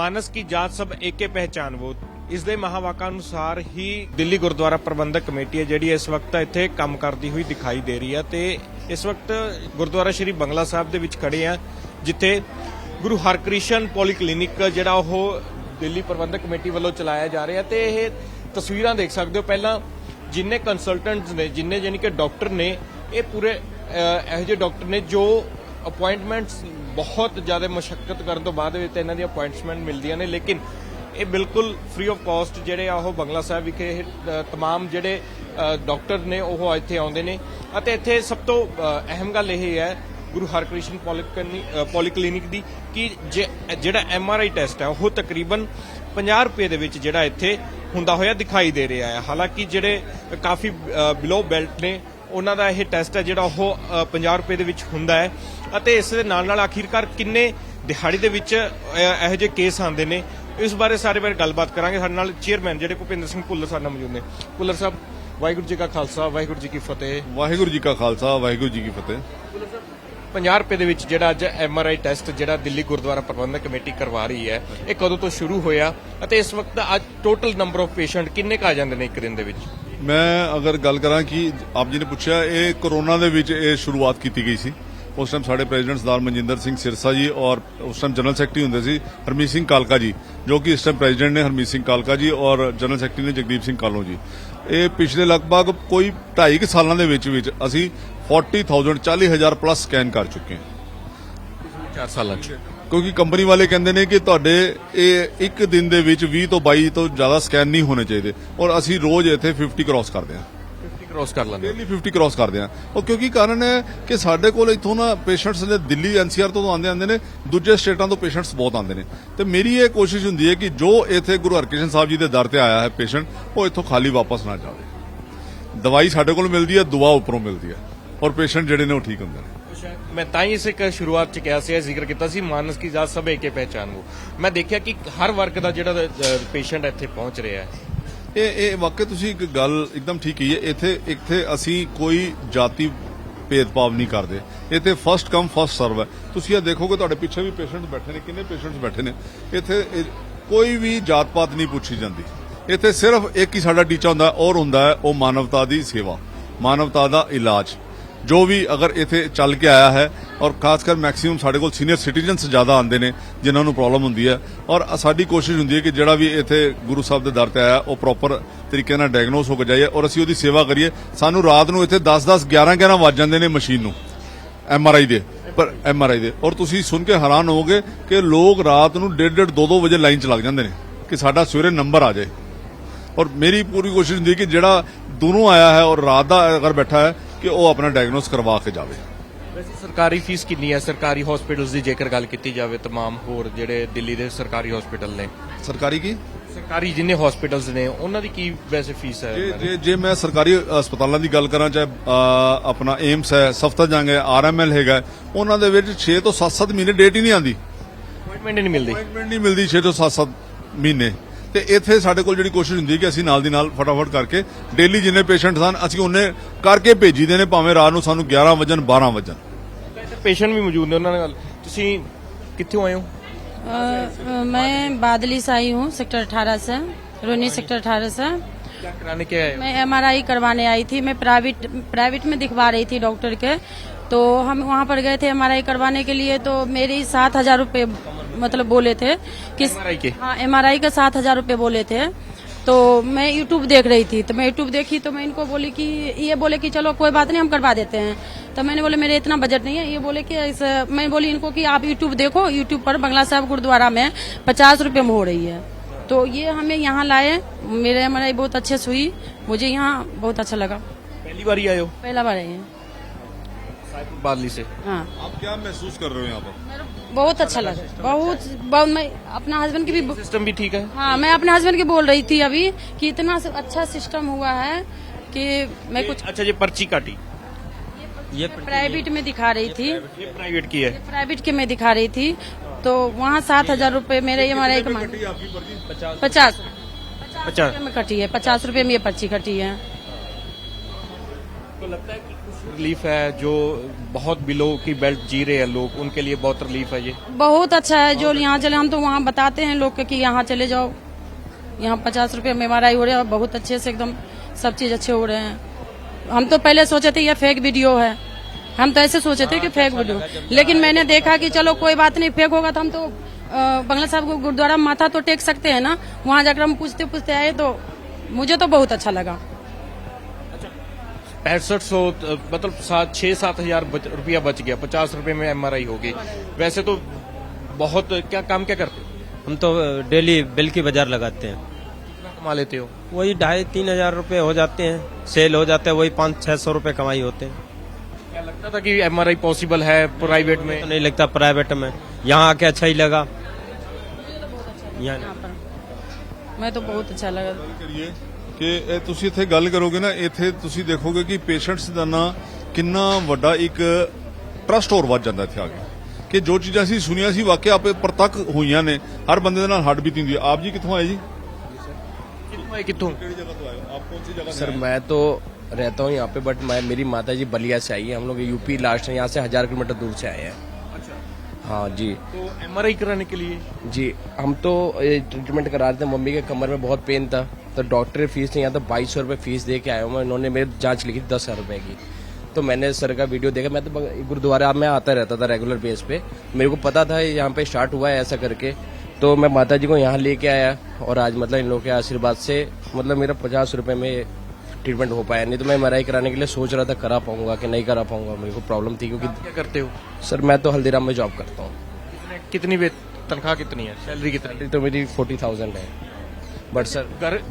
ਮਾਨਸ ਕੀ ਜਾਤ ਸਭ ਏਕੇ ਪਹਿਚਾਨ ਵੋ ਇਸ ਦੇ ਮਹਾਵਾਕਾ ਅਨੁਸਾਰ ਹੀ ਦਿੱਲੀ ਗੁਰਦੁਆਰਾ ਪ੍ਰਬੰਧਕ ਕਮੇਟੀ ਹੈ, ਜਿਹੜੀ ਇਸ ਵਕਤ ਇੱਥੇ ਕੰਮ ਕਰਦੀ ਹੋਈ ਦਿਖਾਈ ਦੇ ਰਹੀ ਹੈ ਤੇ ਇਸ ਵਕਤ ਗੁਰਦੁਆਰਾ ਸ਼੍ਰੀ ਬੰਗਲਾ ਸਾਹਿਬ ਦੇ ਵਿੱਚ ਖੜੇ ਆ ਜਿੱਥੇ ਗੁਰੂ ਹਰਕ੍ਰਿਸ਼ਨ ਪੋਲੀਕਲੀਨਿਕ ਜਿਹੜਾ ਉਹ ਦਿੱਲੀ ਪ੍ਰਬੰਧਕ ਕਮੇਟੀ ਵੱਲੋਂ ਚਲਾਇਆ ਜਾ ਰਿਹਾ ਤੇ ਇਹ ਤਸਵੀਰਾਂ ਦੇਖ ਸਕਦੇ ਹੋ। ਪਹਿਲਾਂ ਜਿੰਨੇ ਕੰਸਲਟੈਂਟਸ ਨੇ, ਜਿੰਨੇ ਯਾਨੀ ਕਿ ਡਾਕਟਰ ਨੇ, ਇਹ ਪੂਰੇ ਇਹੋ ਜਿਹੇ ਡਾਕਟਰ ਨੇ ਜੋ ਅਪਾਇੰਟਮੈਂਟਸ ਬਹੁਤ ਜ਼ਿਆਦਾ ਮੁਸ਼ਕਲ ਕਰਨ ਤੋਂ ਬਾਅਦ ਵਿੱਚ ਇਹਨਾਂ ਦੀਆਂ ਅਪਾਇੰਟਮੈਂਟ ਮਿਲਦੀਆਂ ਨੇ ਲੇਕਿਨ ਇਹ ਬਿਲਕੁਲ ਫ੍ਰੀ ਆਫ ਕਾਸਟ ਜਿਹੜੇ ਆ ਉਹ ਬੰਗਲਾ ਸਾਹਿਬ ਵਿਖੇ ਇਹ ਤਮਾਮ ਜਿਹੜੇ ਡਾਕਟਰ ਨੇ ਉਹ ਇੱਥੇ ਆਉਂਦੇ ਨੇ। ਅਤੇ ਇੱਥੇ ਸਭ ਤੋਂ ਅਹਿਮ ਗੱਲ ਇਹ ਹੈ ਗੁਰੂ ਹਰਕ੍ਰਿਸ਼ਨ ਪੋਲੀਕਲਿਨੀ- ਪੋਲੀਕਲੀਨਿਕ ਦੀ ਕਿ ਜੇ- ਜਿਹੜਾ ਐਮ ਆਰ ਆਈ ਟੈਸਟ ਹੈ ਉਹ ਤਕਰੀਬਨ 50 ਰੁਪਏ ਦੇ ਵਿੱਚ ਜਿਹੜਾ ਇੱਥੇ ਹੁੰਦਾ ਹੋਇਆ ਦਿਖਾਈ ਦੇ ਰਿਹਾ ਹੈ। ਹਾਲਾਂਕਿ ਜਿਹੜੇ ਕਾਫੀ ਬਿਲੋ ਬੈਲਟ ਨੇ ਉਹਨਾਂ ਦਾ ਇਹ ਟੈਸਟ ਹੈ ਜਿਹੜਾ ਉਹ ਅ, 50 ਰੁਪਏ ਦੇ ਵਿੱਚ ਹੁੰਦਾ ਹੈ। ਅਤੇ ਇਸ ਦੇ ਨਾਲ ਨਾਲ ਆਖਿਰਕਾਰ ਕਿੰਨੇ ਦਿਹਾੜੀ ਦੇ ਵਿੱਚ ਇਹੋ ਜਿਹੇ ਕੇਸ ਆਉਂਦੇ ਨੇ ਇਸ ਬਾਰੇ ਸਾਰੇ ਬਾਰੇ ਗੱਲਬਾਤ ਕਰਾਂਗੇ। ਸਾਡੇ ਨਾਲ ਚੇਅਰਮੈਨ ਜਿਹੜੇ ਭੁਪਿੰਦਰ ਸਿੰਘ ਭੁੱਲਰ ਸਾਡੇ ਨਾਲ ਮੌਜੂਦ ਨੇ। ਭੁੱਲਰ ਸਾਹਿਬ ਵਾਹਿਗੁਰੂ ਜੀ ਕਾ ਖਾਲਸਾ ਵਾਹਿਗੁਰੂ ਜੀ ਕੀ ਫਤਿਹ। ਵਾਹਿਗੁਰੂ ਜੀ ਕਾ ਖਾਲਸਾ ਵਾਹਿਗੁਰੂ ਜੀ ਕੀ ਫਤਿਹ। 50 ਰੁਪਏ ਦੇ ਵਿੱਚ ਜਿਹੜਾ ਅੱਜ ਐਮ ਆਰ ਆਈ ਟੈਸਟ ਜਿਹੜਾ ਦਿੱਲੀ ਗੁਰਦੁਆਰਾ ਪ੍ਰਬੰਧਕ ਕਮੇਟੀ ਕਰਵਾ ਰਹੀ ਹੈ ਇਹ ਕਦੋਂ ਤੋਂ ਸ਼ੁਰੂ ਹੋਇਆ ਅਤੇ ਇਸ ਵਕਤ ਅੱਜ ਟੋਟਲ ਨੰਬਰ ਆਫ ਪੇਸ਼ੈਂਟ ਕਿੰਨੇ ਕੁ ਆ ਜਾਂਦੇ ਨੇ ਇੱਕ ਦਿਨ ਦੇ ਵਿੱਚ? ਮੈਂ ਅਗਰ ਗੱਲ ਕਰਾਂ ਕਿ ਆਪ ਜੀ ਨੇ ਪੁੱਛਿਆ ਇਹ ਕਰੋਨਾ ਦੇ ਵਿੱਚ ਇਹ ਸ਼ੁਰੂਆਤ ਕੀਤੀ ਗਈ ਸੀ। ਉਸ ਟਾਈਮ ਸਾਡੇ ਪ੍ਰੈਜ਼ੀਡੈਂਟ ਸਰਦਾਰ ਮਨਜਿੰਦਰ ਸਿੰਘ ਸਿਰਸਾ ਜੀ ਔਰ ਉਸ ਟਾਈਮ ਜਨਰਲ ਸੈਕਟਰੀ ਹੁੰਦੇ ਸੀ ਹਰਮੀਤ ਸਿੰਘ ਕਾਲਕਾ ਜੀ ਜੋ ਕਿ ਇਸ ਟਾਈਮ ਪ੍ਰੈਜ਼ੀਡੈਂਟ ਨੇ ਹਰਮੀਤ ਸਿੰਘ ਕਾਲਕਾ ਜੀ ਔਰ ਜਨਰਲ ਸੈਕਟਰੀ ਨੇ ਜਗਦੀਪ ਸਿੰਘ ਕਾਲੋ ਜੀ। ਇਹ ਪਿਛਲੇ ਲਗਭਗ ਕੋਈ 2.5 ਸਾਲਾਂ ਦੇ ਵਿੱਚ ਵਿੱਚ ਅਸੀਂ 40000 40000 ਪਲੱਸ ਸਕੈਨ ਕਰ ਚੁੱਕੇ ਹਾਂ। 4 ਸਾਲਾਂ ਚ। ਕਿਉਂਕਿ ਕੰਪਨੀ ਵਾਲੇ ਕਹਿੰਦੇ ਨੇ ਕਿ ਤੁਹਾਡੇ ਇਹ ਇੱਕ ਦਿਨ ਦੇ ਵਿੱਚ 20 ਤੋਂ 22 ਤੋਂ ਜ਼ਿਆਦਾ ਸਕੈਨ ਨਹੀਂ ਹੋਣੇ ਚਾਹੀਦੇ ਔਰ ਅਸੀਂ ਰੋਜ਼ ਇੱਥੇ 50 ਕ੍ਰਾਸ ਕਰਦੇ ਹਾਂ। 50 ਕ੍ਰੋਸ ਕਰ ਲੈਂਦੇ ਡੇਲੀ 50 ਕ੍ਰਾਸ ਕਰਦੇ ਹਾਂ ਉਹ ਕਿਉਂਕਿ ਕਾਰਨ ਹੈ ਕਿ ਸਾਡੇ ਕੋਲ ਇੱਥੋਂ ਨਾ ਪੇਸ਼ੈਂਟਸ ਨੇ ਦਿੱਲੀ ਐਨਸੀਆਰ ਤੋਂ ਆਉਂਦੇ ਆਉਂਦੇ ਨੇ ਦੂਜੇ ਸਟੇਟਾਂ ਤੋਂ ਪੇਸ਼ੈਂਟਸ ਬਹੁਤ ਆਉਂਦੇ ਨੇ। ਤੇ ਮੇਰੀ ਇਹ ਕੋਸ਼ਿਸ਼ ਹੁੰਦੀ ਹੈ ਕਿ ਜੋ ਇੱਥੇ ਗੁਰੂ ਹਰਕ੍ਰਿਸ਼ਨ ਸਾਹਿਬ ਜੀ ਦੇ ਦਰ ਤੇ ਆਇਆ ਹੈ ਪੇਸ਼ੈਂਟ ਉਹ ਇੱਥੋਂ ਖਾਲੀ ਵਾਪਸ ਨਾ ਜਾਵੇ। ਦਵਾਈ ਸਾਡੇ ਕੋਲ ਮਿਲਦੀ ਹੈ ਦੁਆ ਉੱਪਰੋਂ ਮਿਲਦੀ ਹੈ। ਔਰ ਪੇਸ਼ੈਂਟ ਜਿਹੜੇ ਨੇ ਉਹ ਠੀਕ ਹੁੰਦੇ ਨੇ। ਮੈਂ ਤਾਂ ਹੀ ਇਸ ਇੱਕ ਸ਼ੁਰੂਆਤ ਚ ਕਿਹਾ ਸੀ ਜ਼ਿਕਰ ਕੀਤਾ ਸੀ ਮਾਨਸ ਕੀ ਜਾਤ ਸਭ ਏਕੇ ਪਹਿਚਾਨ ਵੋ। ਮੈਂ ਦੇਖਿਆ ਕਿ ਹਰ ਵਰਗ ਦਾ ਜਿਹੜਾ ਪੇਸ਼ੈਂਟ ਇੱਥੇ ਪਹੁੰਚ ਰਿਹਾ ਹੈ ਇਹ ਇਹ ਵਾਕਿਆ ਤੁਸੀਂ ਇੱਕ ਗੱਲ ਇੱਕਦਮ ਠੀਕ ਕਹੀ ਹੈ, ਇੱਥੇ ਇੱਥੇ ਅਸੀਂ ਕੋਈ ਜਾਤੀ ਭੇਦਭਾਵ ਨਹੀਂ ਕਰਦੇ। ਇੱਥੇ ਫਸਟ ਕਮ ਫਸਟ ਸਰਵ ਹੈ। ਤੁਸੀਂ ਇਹ ਦੇਖੋਗੇ, ਤੁਹਾਡੇ ਪਿੱਛੇ ਵੀ ਪੇਸ਼ੈਂਟ ਬੈਠੇ ਨੇ, ਕਿੰਨੇ ਪੇਸ਼ੈਂਟਸ ਬੈਠੇ ਨੇ। ਇੱਥੇ ਕੋਈ ਵੀ ਜਾਤ ਪਾਤ ਨਹੀਂ ਪੁੱਛੀ ਜਾਂਦੀ। ਇੱਥੇ ਸਿਰਫ ਇੱਕ ਹੀ ਸਾਡਾ ਟੀਚਾ ਹੁੰਦਾ, ਔਰ ਹੁੰਦਾ ਹੈ ਉਹ ਮਾਨਵਤਾ ਦੀ ਸੇਵਾ, ਮਾਨਵਤਾ ਦਾ ਇਲਾਜ। ਜੋ ਵੀ ਅਗਰ ਇੱਥੇ ਚੱਲ ਕੇ ਆਇਆ ਹੈ ਔਰ ਖਾਸ ਕਰ ਮੈਕਸਿਮਮ ਸਾਡੇ ਕੋਲ ਸੀਨੀਅਰ ਸਿਟੀਜ਼ਨਸ ਜ਼ਿਆਦਾ ਆਉਂਦੇ ਨੇ, ਜਿਨ੍ਹਾਂ ਨੂੰ ਪ੍ਰੋਬਲਮ ਹੁੰਦੀ ਹੈ। ਔਰ ਸਾਡੀ ਕੋਸ਼ਿਸ਼ ਹੁੰਦੀ ਹੈ ਕਿ ਜਿਹੜਾ ਵੀ ਇੱਥੇ ਗੁਰੂ ਸਾਹਿਬ ਦੇ ਦਰ ਤੇ ਆਇਆ, ਉਹ ਪ੍ਰੋਪਰ ਤਰੀਕੇ ਨਾਲ ਡਾਇਗਨੋਸ ਹੋ ਕੇ ਜਾਈਏ ਔਰ ਅਸੀਂ ਉਹਦੀ ਸੇਵਾ ਕਰੀਏ। ਸਾਨੂੰ ਰਾਤ ਨੂੰ ਇੱਥੇ 10-10 11-11 ਵੱਜ ਜਾਂਦੇ ਨੇ ਮਸ਼ੀਨ ਨੂੰ ਐਮ ਆਰ ਆਈ ਦੇ, ਪਰ ਐਮ ਆਰ ਆਈ ਦੇ। ਔਰ ਤੁਸੀਂ ਸੁਣ ਕੇ ਹੈਰਾਨ ਹੋਵੋਗੇ ਕਿ ਲੋਕ ਰਾਤ ਨੂੰ 1:30 2-2 ਵਜੇ ਲਾਈਨ 'ਚ ਲੱਗ ਜਾਂਦੇ ਨੇ ਕਿ ਸਾਡਾ ਸਵੇਰੇ ਨੰਬਰ ਆ ਜਾਏ। ਔਰ ਮੇਰੀ ਪੂਰੀ ਕੋਸ਼ਿਸ਼ ਹੁੰਦੀ ਹੈ ਕਿ ਜਿਹੜਾ ਦੋਨੋਂ ਆਇਆ ਹੈ ਔਰ ਰਾਤ ਦਾ ਅਗਰ ਬੈਠਾ ਹੈ, ਕਿ ਉਹ ਆਪਣਾ ਡਾਇਗਨੋਸ ਕਰਵਾ ਕੇ ਜਾਵੇ। ਵੈਸੇ ਸਰਕਾਰੀ ਫੀਸ ਕਿੰਨੀ ਹੈ ਸਰਕਾਰੀ ਹਸਪੀਟਲਸ ਦੀ ਜੇਕਰ ਗੱਲ ਕੀਤੀ ਜਾਵੇ तमाम ਹੋਰ ਜਿਹੜੇ ਦਿੱਲੀ ਦੇ ਸਰਕਾਰੀ ਹਸਪੀਟਲ ਨੇ ਸਰਕਾਰੀ ਕੀ ਸਰਕਾਰੀ ਜਿੰਨੇ ਹਸਪੀਟਲਸ ਨੇ ਉਹਨਾਂ ਦੀ ਕੀ ਵੈਸੇ ਫੀਸ ਹੈ ਜੇ ਜੇ ਜੇ ਮੈਂ ਸਰਕਾਰੀ ਹਸਪਤਾਲਾਂ ਦੀ ਗੱਲ ਕਰਾਂ ਚਾਹੇ ਅ, ਆਪਣਾ ਏਮਸ ਹੈ ਸਫਤਰਜੰਗ ਹੈ ਆਰਐਮਐਲ ਹੈਗਾ ਉਹਨਾਂ ਦੇ ਵਿੱਚ 6 ਤੋਂ 7-7 ਮਹੀਨੇ ਡੇਟ ਹੀ ਨਹੀਂ ਆਂਦੀ ਅਪਾਇੰਟਮੈਂਟ ਨਹੀਂ ਮਿਲਦੀ ਅਪਾਇੰਟਮੈਂਟ ਨਹੀਂ ਮਿਲਦੀ 6 ਤੋਂ 7-7 ਮਹੀਨੇ ਤੇ ਇੱਥੇ ਸਾਡੇ ਕੋਲ ਜਿਹੜੀ ਕੋਸ਼ਿਸ਼ ਹੁੰਦੀ ਹੈ ਕਿ ਅਸੀਂ ਨਾਲ ਦੀ ਨਾਲ ਫਟਾਫਟ ਕਰਕੇ ਡੇਲੀ ਜਿੰਨੇ ਪੇਸ਼ੈਂਟ ਹਨ ਅਸੀਂ ਉਹਨੇ ਕਰਕੇ ਭੇਜੀਦੇ ਨੇ ਭਾਵੇਂ ਰਾਤ ਨੂੰ ਸਾਨੂੰ 11 ਵਜਨ 12 ਵਜਨ ਪੇਸ਼ੈਂਟ ਵੀ ਮੌਜੂਦ ਨੇ ਉਹਨਾਂ ਨਾਲ ਤੁਸੀਂ ਕਿੱਥੋਂ ਆਏ ਹੋ अ, अ, मैं बादली से आई हूँ सेक्टर 18 से रोनी सेक्टर 18 से क्या कराने के आए हो? मैं एमआरआई करवाने आई थी मैं प्राइवेट प्राइवेट में दिखवा रही थी डॉक्टर के तो हम वहाँ पर गए थे एमआरआई करवाने के लिए तो मेरी सात हजार रूपए मतलब बोले थे किस MRI के? हाँ एमआरआई के सात हजार रूपए बोले थे तो मैं यूट्यूब देख रही थी। तो मैं यूट्यूब देखी तो मैं इनको बोली कि ये बोले कि चलो कोई बात नहीं हम करवा देते हैं। तो मैंने बोले मेरे इतना बजट नहीं है। ये बोले कि ऐसे मैं बोली इनको कि आप यूट्यूब देखो। यूट्यूब पर बंगला साहब गुरुद्वारा में पचास रुपये में हो रही है। तो ये हमें यहाँ लाए। मेरे एमआरआई बहुत अच्छे से हुई। मुझे यहाँ बहुत अच्छा लगा। पहली बार ही हो? पहला बार आई है। बादली से। हाँ। आप क्या महसूस कर रहे हो यहाँ पर? बहुत अच्छा लगा। बहुत बहुत मैं अपना हस्बैंड की भी सिस्टम भी ठीक है। हाँ मैं अपने हस्बैंड की बोल रही थी अभी कि इतना अच्छा सिस्टम हुआ है कि मैं कुछ अच्छा ये पर्ची काटी। ये प्राइवेट में दिखा रही थी। ये प्राइवेट की है। प्राइवेट के में दिखा रही थी। तो वहाँ सात हज़ार रूपए मेरे आर का पचास। पचास। पचास। में कटी है पचास रूपए में ये पर्ची कटी है। तो लगता है रिलीफ है जो बहुत बिलो की बेल्ट जी रहे हैं लोग उनके लिए बहुत रिलीफ है ये। बहुत अच्छा है जो यहाँ चले हम तो वहाँ बताते हैं लोग को यहाँ चले जाओ। यहाँ पचास रुपए में एम हो रहा है बहुत अच्छे से एकदम सब चीज़ अच्छे हो रहे हैं। हम तो पहले सोचे थे ये फेक वीडियो है। हम तो ऐसे सोचे थे कि फेक वीडियो लेकिन मैंने देखा कि चलो कोई बात नहीं फेक होगा तो हम तो बंगला साहब को गुरुद्वारा माथा तो टेक सकते हैं ना वहाँ जाकर हम पूछते पूछते आए तो मुझे तो बहुत अच्छा लगा। पैंसठ सौ मतलब सात छः सात हज़ार रुपया बच गया। पचास रुपये में एमआरआई हो गई। वैसे तो बहुत क्या काम क्या करते हम तो डेली बिल की बाज़ार लगाते हैं। कमा लेते हो? वही ढाई तीन हज़ार रूपए हो जाते हैं। सेल हो जाते हैं वही पाँच छह सौ रूपए कमाई होते हैं। क्या लगता था कि एमआरआई पॉसिबल है प्राइवेट में? तो नहीं लगता प्राइवेट में। यहाँ आके अच्छा ही लगा। तो अच्छा यहाँ मैं तो बहुत अच्छा लगा। ਕਿ ਇਹ ਤੁਸੀਂ ਇੱਥੇ ਗੱਲ ਕਰੋਗੇ ਨਾ ਇੱਥੇ ਤੁਸੀਂ ਦੇਖੋਗੇ ਕਿ ਪੇਸ਼ੈਂਟਸ ਦਾ ਨਾ ਕਿੰਨਾ ਵੱਡਾ ਇੱਕ ਟਰਸਟ ਹੋਰ ਵੱਧ ਜਾਂਦਾ ਇੱਥੇ ਆ ਕੇ ਕਿ ਜੋ ਚੀਜ਼ਾਂ ਅਸੀਂ ਸੁਣੀਆਂ ਸੀ ਵਾਕਿਆ ਆਪੇ ਪ੍ਰਤੱਖ ਹੋਈਆਂ ਨੇ ਹਰ ਬੰਦੇ ਦੇ ਨਾਲ ਹੱਡ ਬੀਤੀ ਹੁੰਦੀ ਹੈ ਆਪ ਜੀ ਕਿੱਥੋਂ ਆਏ ਜੀ कितों है कितों ਕਿਹੜੀ ਜਗ੍ਹਾ ਤੋਂ ਆਏ ਹੋ ਆਪ ਕੌਣ ਸੀ ਜਗ੍ਹਾ सर मैं तो रहता हूँ यहाँ पे बट मैं मेरी माता जी बलिया से आई है हम लोग यूपी लास्ट है यहाँ से हजार किलोमीटर दूर से आए हैं अच्छा हाँ जी तो एमआरआई कराने के लिए जी हम तो ट्रीटमेंट करा रहे थे मम्मी के कमर में बहुत पेन था तो डॉक्टर फ़ीस नहीं यहाँ तो बाईस सौ रुपये फ़ीस दे के आया हूँ मैं। इन्होंने मेरी जाँच लिखी दस हज़ार रुपये की। तो मैंने सर का वीडियो देखा। मैं तो गुरुद्वारा में आता रहता था रेगुलर बेस पे। मेरे को पता था यहाँ पे स्टार्ट हुआ है ऐसा करके। तो मैं माता जी को यहाँ लेके आया और आज मतलब इन लोगों के आशीर्वाद से मतलब मेरा पचास रुपए में ट्रीटमेंट हो पाया। नहीं तो मैं एम कराने के लिए सोच रहा था करा पाऊँगा कि नहीं करा पाऊँगा। मेरे को प्रॉब्लम थी क्योंकि क्या करते हो? सर मैं तो हल्दीराम में जॉब करता हूँ। कितनी तनख्वाह कितनी है? सैलरी कितनी तो मेरी फोर्टी थाउज़ेंड है। ਬਟ ਸਰ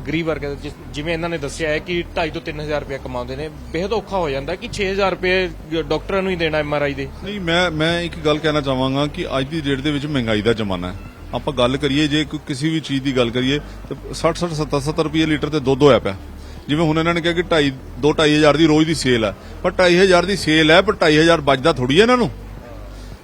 ਗਰੀਬ ਵਰਗ ਹੈ, ਜਿਵੇਂ ਇਹਨਾਂ ਨੇ ਦੱਸਿਆ ਹੈ ਕਿ 2.5 ਤੋਂ 3000 ਰੁਪਏ ਕਮਾਉਂਦੇ ਨੇ ਬੇਹਦ ਔਖਾ ਹੋ ਜਾਂਦਾ ਕਿ 6000 ਰੁਪਏ ਡਾਕਟਰਾਂ ਨੂੰ ਹੀ ਦੇਣਾ ਐਮਆਰਆਈ ਦੇ। ਨਹੀਂ ਮੈਂ ਮੈਂ ਇੱਕ ਗੱਲ ਕਹਿਣਾ ਚਾਹਾਂਗਾ ਕਿ ਅੱਜ ਦੀ ਡੇਟ ਦੇ ਵਿੱਚ ਮਹਿੰਗਾਈ ਦਾ ਜ਼ਮਾਨਾ ਹੈ। ਆਪਾਂ ਗੱਲ ਕਰੀਏ ਜੇ ਕੋਈ ਕਿਸੇ ਵੀ ਚੀਜ਼ ਦੀ ਗੱਲ ਕਰੀਏ ਤਾਂ 60 60 70 70 ਰੁਪਏ ਲੀਟਰ ਤੇ ਦੁੱਧ ਹੋਇਆ ਪਿਆ। ਜਿਵੇਂ ਹੁਣ ਇਹਨਾਂ ਨੇ ਕਿਹਾ ਕਿ 2.5 2.5 ਹਜ਼ਾਰ ਦੀ ਰੋਜ਼ ਦੀ ਸੇਲ ਹੈ। ਪਰ 2.5 ਹਜ਼ਾਰ ਦੀ ਸੇਲ ਹੈ ਪਰ 2.5 ਹਜ਼ਾਰ ਬਚਦਾ ਥੋੜੀ ਹੈ ਇਹਨਾਂ ਨੂੰ।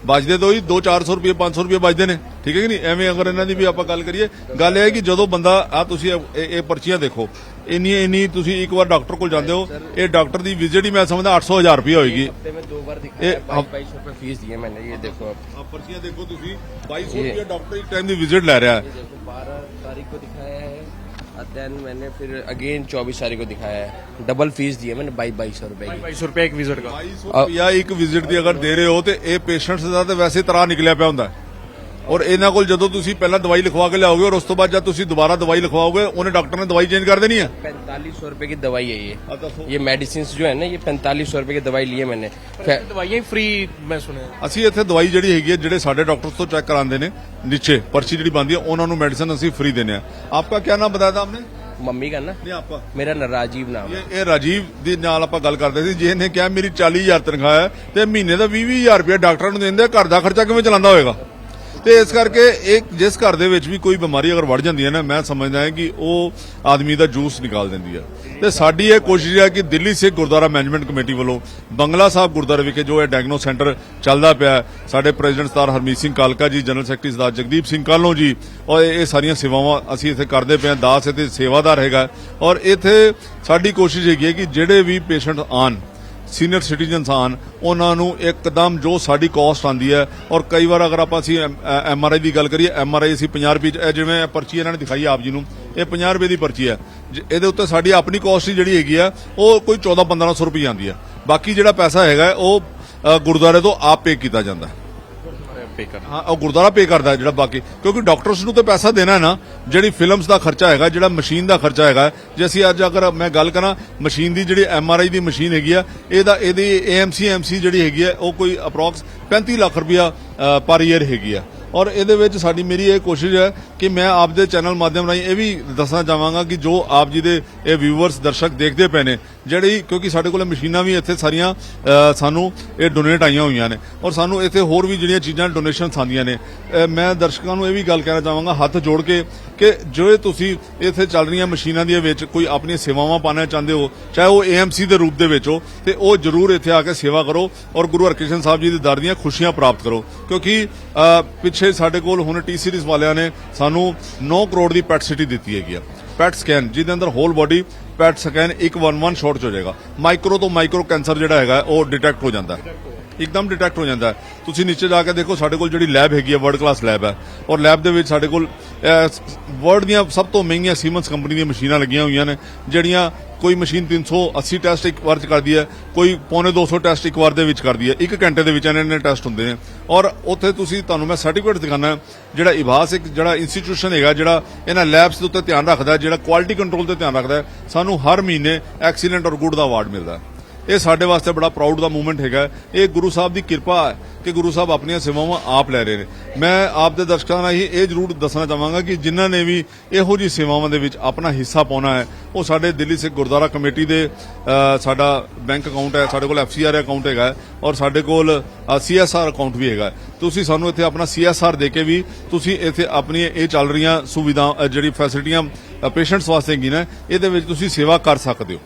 ਵੱਜਦੇ ਤੋਂ ਹੀ 2-400 ਰੁਪਏ 500 ਰੁਪਏ ਵੱਜਦੇ ਨੇ। ਠੀਕ ਹੈ ਕਿ ਨਹੀਂ? ਐਵੇਂ ਅਗਰ ਇਹਨਾਂ ਦੀ ਵੀ ਆਪਾਂ ਗੱਲ ਕਰੀਏ ਗੱਲ ਇਹ ਹੈ ਕਿ ਜਦੋਂ ਬੰਦਾ ਆ ਤੁਸੀਂ ਇਹ ਪਰਚੀਆਂ ਦੇਖੋ ਇੰਨੀ ਇੰਨੀ ਤੁਸੀਂ ਇੱਕ ਵਾਰ ਡਾਕਟਰ ਕੋਲ ਜਾਂਦੇ ਹੋ ਇਹ ਡਾਕਟਰ ਦੀ ਵਿਜ਼ਿਟ ਹੀ ਮੈਂ ਸਮਝਦਾ 800 ਰੁਪਏ ਹੋਏਗੀ। ਹਫ਼ਤੇ ਵਿੱਚ ਦੋ ਵਾਰ ਦਿਖਾਇਆ 2200 ਰੁਪਏ ਫੀਸ ਦੀ ਹੈ ਮੈਨੇ ਇਹ ਦੇਖੋ ਆਪ। ਪਰਚੀਆਂ ਦੇਖੋ ਤੁਸੀਂ 2200 ਰੁਪਏ ਡਾਕਟਰ ਇੱਕ ਟਾਈਮ ਦੀ ਵਿਜ਼ਿਟ ਲੈ ਰਿਹਾ ਹੈ। 12 ਤਾਰੀਖ ਨੂੰ ਦਿਖਾਇਆ ਹੈ। देन मैंने फिर अगेन चौबीस तारीख को दिखाया है डबल फीस दी है मैंने बाईस बाईस सौ रुपए की 2200 ਰੁਪਏ ਇੱਕ ਵਿਜ਼ਿਟ ਦਾ 2200 ਰੁਪਿਆ ਇੱਕ ਵਿਜ਼ਿਟ ਦੀ ਅਗਰ ਦੇ ਰਹੇ ਹੋ ਤੇ ਇਹ ਪੇਸ਼ੈਂਟਸ ਦਾ ਤੇ ਵੈਸੇ ਤਰ੍ਹਾਂ ਨਿਕਲਿਆ ਪਿਆ ਹੁੰਦਾ ਹੈ। ਔਰ ਇਹਨਾਂ ਕੋਲ ਜਦੋਂ ਤੁਸੀਂ ਪਹਿਲਾਂ ਦਵਾਈ ਲਿਖਵਾ ਕੇ ਲਿਆਓਗੇ ਔਰ ਉਸ ਤੋਂ ਬਾਅਦ ਜਦ ਤੁਸੀਂ ਦੁਬਾਰਾ ਦਵਾਈ ਲਿਖਵਾਓਗੇ ਉਹਨੇ ਡਾਕਟਰ ਨੇ ਦਵਾਈ ਚੇਂਜ ਕਰ ਦੇਣੀ ਹੈ पैंतालीस सौ रुपए की दवाई है ये ਆ ਦੱਸੋ ये मेडिसिन जो है ना ये पैंतालीस सौ रुपए की दवाई ली है मैंने फै- ਦਵਾਈਆਂ ਹੀ ਫ੍ਰੀ ਮੈਂ ਸੁਣਿਆ ਅਸੀਂ ਇੱਥੇ ਦਵਾਈ ਜਿਹੜੀ ਹੈਗੀ ਹੈ ਜਿਹੜੇ ਸਾਡੇ ਡਾਕਟਰ ਤੋਂ ਚੈੱਕ ਕਰਾਉਂਦੇ ਨੇ ਨੀਚੇ ਪਰਚੀ ਜਿਹੜੀ ਬੰਦੀ ਹੈ ਉਹਨਾਂ ਨੂੰ ਮੈਡੀਸਨ ਅਸੀਂ ਫ੍ਰੀ ਦਿੰਦੇ ਆ ਆਪਕਾ ਕੀ ਨਾਮ ਬਤਾਇਆ था आपने मम्मी का ना ਨਹੀਂ ਆਪਕਾ मेरा न राजीव नाम है ਇਹ ਇਹ ਰਾਜੀਵ ਦੇ ਨਾਲ ਆਪਾਂ ਗੱਲ ਕਰਦੇ ਸੀ ਜੇ ਇਹਨੇ ਕਿਹਾ ਮੇਰੀ 40000 ਤਨਖਾਹ ਹੈ ਤੇ ਮਹੀਨੇ ਦਾ 20000 ਰੁਪਏ ਡਾਕਟਰਾਂ ਨੂੰ ਦਿੰਦੇ ਆ, ਘਰ ਦਾ ਖਰਚਾ ਕਿਵੇਂ ਚਲਾਉਂਦਾ ਹੋਏਗਾ ਤੇ ਇਸ ਕਰਕੇ ਇੱਕ ਜਿਸ ਘਰ ਦੇ ਵਿੱਚ ਵੀ ਕੋਈ ਬਿਮਾਰੀ ਅਗਰ ਵੜ ਜਾਂਦੀ ਹੈ ਨਾ, ਮੈਂ ਸਮਝਦਾ ਹਾਂ ਕਿ ਉਹ ਆਦਮੀ ਦਾ ਜੂਸ ਨਿਕਾਲ ਦਿੰਦੀ ਹੈ। ਤੇ ਸਾਡੀ ਇਹ ਕੋਸ਼ਿਸ਼ ਹੈ ਕਿ ਦਿੱਲੀ ਸਿੱਖ ਗੁਰਦੁਆਰਾ ਮੈਨੇਜਮੈਂਟ ਕਮੇਟੀ ਵੱਲੋਂ ਬੰਗਲਾ ਸਾਹਿਬ ਗੁਰਦੁਆਰੇ ਵਿਖੇ ਜੋ ਇਹ ਡਾਇਗਨੋ ਸੈਂਟਰ ਚੱਲਦਾ ਪਿਆ ਸਾਡੇ ਪ੍ਰੈਜ਼ੀਡੈਂਟ ਸਰਦਾਰ ਹਰਮੀਤ ਸਿੰਘ ਕਾਲਕਾ ਜੀ, ਜਨਰਲ ਸੈਕਟਰੀ ਸਰਦਾਰ ਜਗਦੀਪ ਸਿੰਘ ਕਾਲੋਂ ਜੀ, ਔਰ ਇਹ ਸਾਰੀਆਂ ਸੇਵਾਵਾਂ ਅਸੀਂ ਇੱਥੇ ਕਰਦੇ ਪਏ ਹਾਂ, ਦਾਸ ਇੱਥੇ ਸੇਵਾਦਾਰ ਹੈਗਾ ਔਰ ਇੱਥੇ ਸਾਡੀ ਕੋਸ਼ਿਸ਼ ਹੈਗੀ ਹੈ ਕਿ ਜਿਹੜੇ ਵੀ ਪੇਸ਼ੈਂਟ ਆਣ ਸੀਨੀਅਰ ਸਿਟੀਜ਼ਨਸ ਆਣ ਉਹਨਾਂ ਨੂੰ ਇੱਕਦਮ ਜੋ ਸਾਡੀ ਕਾਸਟ ਆਂਦੀ ਹੈ, ਔਰ ਕਈ ਵਾਰ ਅਗਰ ਆਪਾਂ ਅਸੀਂ ਐਮ ਆਰ ਆਈ ਦੀ ਗੱਲ ਕਰੀਏ ਐਮ ਆਰ ਆਈ ਅਸੀਂ 50 ਰੁਪਏ 'ਚ- ਇਹ ਜਿਵੇਂ ਪਰਚੀ ਇਹਨਾਂ ਨੇ ਦਿਖਾਈ ਆਪ ਜੀ ਨੂੰ, ਇਹ 50 ਰੁਪਏ ਦੀ ਪਰਚੀ ਹੈ। ਜ- ਇਹਦੇ ਉੱਤੇ ਸਾਡੀ ਆਪਣੀ ਕਾਸਟ ਜਿਹੜੀ ਹੈਗੀ ਆ ਉਹ ਕੋਈ 14 1500 ਰੁਪਏ ਆਂਦੀ ਹੈ। ਬਾਕੀ ਜਿਹੜਾ ਪੈਸਾ ਹੈਗਾ, ਉਹ ਗੁਰਦੁਆਰੇ ਤੋਂ ਆਪ ਪੇ ਕੀਤਾ ਜਾਂਦਾ ਪੇ ਕਰਨਾ। ਹਾਂ, ਉਹ ਗੁਰਦੁਆਰਾ ਪੇ ਕਰਦਾ ਜਿਹੜਾ ਬਾਕੀ, ਕਿਉਂਕਿ ਡਾਕਟਰਸ ਨੂੰ ਤਾਂ ਪੈਸਾ ਦੇਣਾ ਨਾ, ਜਿਹੜੀ ਫਿਲਮਸ ਦਾ ਖਰਚਾ ਹੈਗਾ, ਜਿਹੜਾ ਮਸ਼ੀਨ ਦਾ ਖਰਚਾ ਹੈਗਾ, ਜੇ ਅਸੀਂ ਅੱਜ ਅਗਰ ਮੈਂ ਗੱਲ ਕਰਾਂ ਮਸ਼ੀਨ ਦੀ ਜਿਹੜੀ ਐਮ ਆਰ ਆਈ ਦੀ ਮਸ਼ੀਨ ਹੈਗੀ ਆ, ਇਹਦਾ, ਇਹਦੀ ਏਐਮਸੀ ਐਮਸੀ ਜਿਹੜੀ ਹੈਗੀ ਆ, ਉਹ ਕੋਈ ਅਪਰੋਕਸ 35 ਲੱਖ ਰੁਪਇਆ ਪਰ ਈਅਰ ਹੈਗੀ ਆ। ਔਰ ਇਹਦੇ ਵਿੱਚ ਸਾਡੀ ਮੇਰੀ ਇਹ ਕੋਸ਼ਿਸ਼ ਹੈ ਕਿ ਮੈਂ ਆਪ ਦੇ ਚੈਨਲ ਮਾਧਿਅਮ ਰਾਹੀਂ ਇਹ ਵੀ ਦੱਸਣਾ ਚਾਹਾਂਗਾ ਕਿ ਜੋ ਆਪ ਜੀ ਦੇ ਇਹ ਵਿਊਅਰਸ ਦਰਸ਼ਕ ਦੇਖਦੇ ਪਏ ਨੇ ਜਿਹੜੀ ਕਿਉਂਕਿ ਸਾਡੇ ਕੋਲ ਮਸ਼ੀਨਾਂ ਵੀ ਇੱਥੇ ਸਾਰੀਆਂ ਸਾਨੂੰ ਇਹ ਡੋਨੇਟ ਆਈਆਂ ਹੋਈਆਂ ਨੇ। ਔਰ ਸਾਨੂੰ ਇੱਥੇ ਹੋਰ ਵੀ ਜਿਹੜੀਆਂ ਚੀਜ਼ਾਂ ਡੋਨੇਸ਼ਨਸ ਆਉਂਦੀਆਂ ਨੇ। ਮੈਂ ਦਰਸ਼ਕਾਂ ਨੂੰ ਇਹ ਵੀ ਗੱਲ ਕਹਿਣਾ ਚਾਹਾਂਗਾ, ਹੱਥ ਜੋੜ ਕੇ ਕਿ ਜੇ ਤੁਸੀਂ ਇੱਥੇ ਚੱਲ ਰਹੀਆਂ ਮਸ਼ੀਨਾਂ ਦੇ ਵਿੱਚ ਕੋਈ ਆਪਣੀਆਂ ਸੇਵਾਵਾਂ ਪਾਣਾ ਚਾਹੁੰਦੇ ਹੋ, ਚਾਹੇ ਉਹ ਏਐਮਸੀ ਦੇ ਰੂਪ ਦੇ ਵਿੱਚ ਹੋ, ਤੇ ਉਹ ਜ਼ਰੂਰ ਇੱਥੇ ਆ ਕੇ ਸੇਵਾ ਕਰੋ ਔਰ ਗੁਰੂ ਹਰਕ੍ਰਿਸ਼ਨ ਸਾਹਿਬ ਜੀ ਦੇ ਦਰ ਦੀਆਂ ਖੁਸ਼ੀਆਂ ਪ੍ਰਾਪਤ ਕਰੋ। ਕਿਉਂਕਿ ਪਿੱਛੇ ਸਾਡੇ ਕੋਲ ਹੁਣ ਟੀ ਸੀਰੀਜ਼ ਵਾਲਿਆਂ ਨੇ ਸਾਨੂੰ 9 ਕਰੋੜ ਦੀ ਪੈਟ ਸਿਟੀ ਦਿੱਤੀ ਹੈਗੀ ਆ। ਪੈਟ ਸਕੈਨ ਜਿਹਦੇ ਅੰਦਰ whole body PET scan 111 shot 'ਚ ਹੋ ਜਾਏਗਾ। ਮਾਈਕਰੋ ਤੋਂ ਮਾਈਕਰੋ ਕੈਂਸਰ ਜਿਹੜਾ ਹੈਗਾ, ਉਹ ਡਿਟੈਕਟ ਹੋ ਜਾਂਦਾ। ਹੈ ਇੱਕਦਮ ਡਿਟੈਕਟ ਹੋ ਜਾਂਦਾ। ਤੁਸੀਂ ਨੀਚੇ ਜਾ ਕੇ ਦੇਖੋ, ਸਾਡੇ ਕੋਲ ਜਿਹੜੀ ਲੈਬ ਹੈਗੀ ਹੈ ਵਰਲਡ ਕਲਾਸ ਲੈਬ ਹੈ। ਔਰ ਲੈਬ ਦੇ ਵਿੱਚ ਸਾਡੇ ਕੋਲ ਵਰਲਡ ਦੀਆਂ ਸਭ ਤੋਂ ਮਹਿੰਗੀਆਂ ਸੀਮਨਸ ਕੰਪਨੀ ਦੀਆਂ ਮਸ਼ੀਨਾਂ ਲੱਗੀਆਂ ਹੋਈਆਂ ਨੇ, ਜਿਹੜੀਆਂ ਕੋਈ ਮਸ਼ੀਨ 380 ਟੈਸਟ ਇੱਕ ਵਾਰ ਚ ਕਰਦੀ ਹੈ, ਕੋਈ ਪੌਣੇ 200 ਟੈਸਟ ਇੱਕ ਵਾਰ ਦੇ ਵਿੱਚ ਕਰਦੀ ਹੈ, ਇੱਕ ਘੰਟੇ ਦੇ ਵਿੱਚ ਇਹਨਾਂ ਨੇ ਟੈਸਟ ਹੁੰਦੇ ਨੇ। ਔਰ ਉੱਥੇ ਤੁਸੀਂ, ਤੁਹਾਨੂੰ ਮੈਂ ਸਰਟੀਫਿਕੇਟ ਦਿਖਾਣਾ ਜਿਹੜਾ ਇਵਾਸ ਇੱਕ, ਜਿਹੜਾ ਇੰਸਟੀਟਿਊਸ਼ਨ ਹੈਗਾ, ਜਿਹੜਾ ਇਹਨਾਂ ਲੈਬਸ ਦੇ ਉੱਤੇ ਧਿਆਨ ਰੱਖਦਾ, ਜਿਹੜਾ ਕੁਆਲਿਟੀ ਕੰਟਰੋਲ ਤੇ ਧਿਆਨ ਰੱਖਦਾ, ਸਾਨੂੰ ਹਰ ਮਹੀਨੇ ਐਕਸੀਲੈਂਟ ਔਰ ਗੁੱਡ ਦਾ ਅਵਾਰਡ ਮਿਲਦਾ। ਹੈ ਇਹ ਸਾਡੇ ਵਾਸਤੇ ਬੜਾ ਪ੍ਰਾਊਡ ਦਾ ਮੂਮੈਂਟ ਹੈਗਾ। ਇਹ ਗੁਰੂ ਸਾਹਿਬ ਦੀ ਕਿਰਪਾ ਹੈ ਕਿ ਗੁਰੂ ਸਾਹਿਬ ਆਪਣੀਆਂ ਸੇਵਾਵਾਂ ਆਪ ਲੈ ਰਹੇ ਨੇ। ਮੈਂ ਆਪ ਦੇ ਦਰਸ਼ਕਾਂ ਨਾਲ ਹੀ ਇਹ ਜ਼ਰੂਰ ਦੱਸਣਾ ਚਾਹਾਂਗਾ ਕਿ ਜਿਨ੍ਹਾਂ ਨੇ ਵੀ ਇਹੋ ਜੀ ਸੇਵਾਵਾਂ ਦੇ ਵਿੱਚ ਆਪਣਾ ਹਿੱਸਾ ਪਾਉਣਾ ਹੈ, ਉਹ ਸਾਡੇ ਦਿੱਲੀ ਸਿੱਖ ਗੁਰਦੁਆਰਾ ਕਮੇਟੀ ਦੇ ਸਾਡਾ ਬੈਂਕ ਅਕਾਊਂਟ ਹੈ, ਸਾਡੇ ਕੋਲ ਐਫਸੀਆਰ ਅਕਾਊਂਟ ਹੈਗਾ ਔਰ ਸਾਡੇ ਕੋਲ ਸੀਐਸਆਰ ਅਕਾਊਂਟ ਵੀ ਹੈਗਾ ਤੁਸੀਂ ਸਾਨੂੰ ਇੱਥੇ ਆਪਣਾ ਸੀਐਸਆਰ ਦੇ ਕੇ ਵੀ ਤੁਸੀਂ ਇੱਥੇ ਆਪਣੀ ਇਹ ਚੱਲ ਰਹੀਆਂ ਸੁਵਿਧਾ ਜਿਹੜੀ ਫੈਸਿਲਿਟੀਆਂ ਪੇਸ਼ੈਂਟਸ ਵਾਸਤੇ ਹੈਗੀ ਨੇ, ਇਹਦੇ ਵਿੱਚ ਤੁਸੀਂ ਸੇਵਾ ਕਰ ਸਕਦੇ ਹੋ।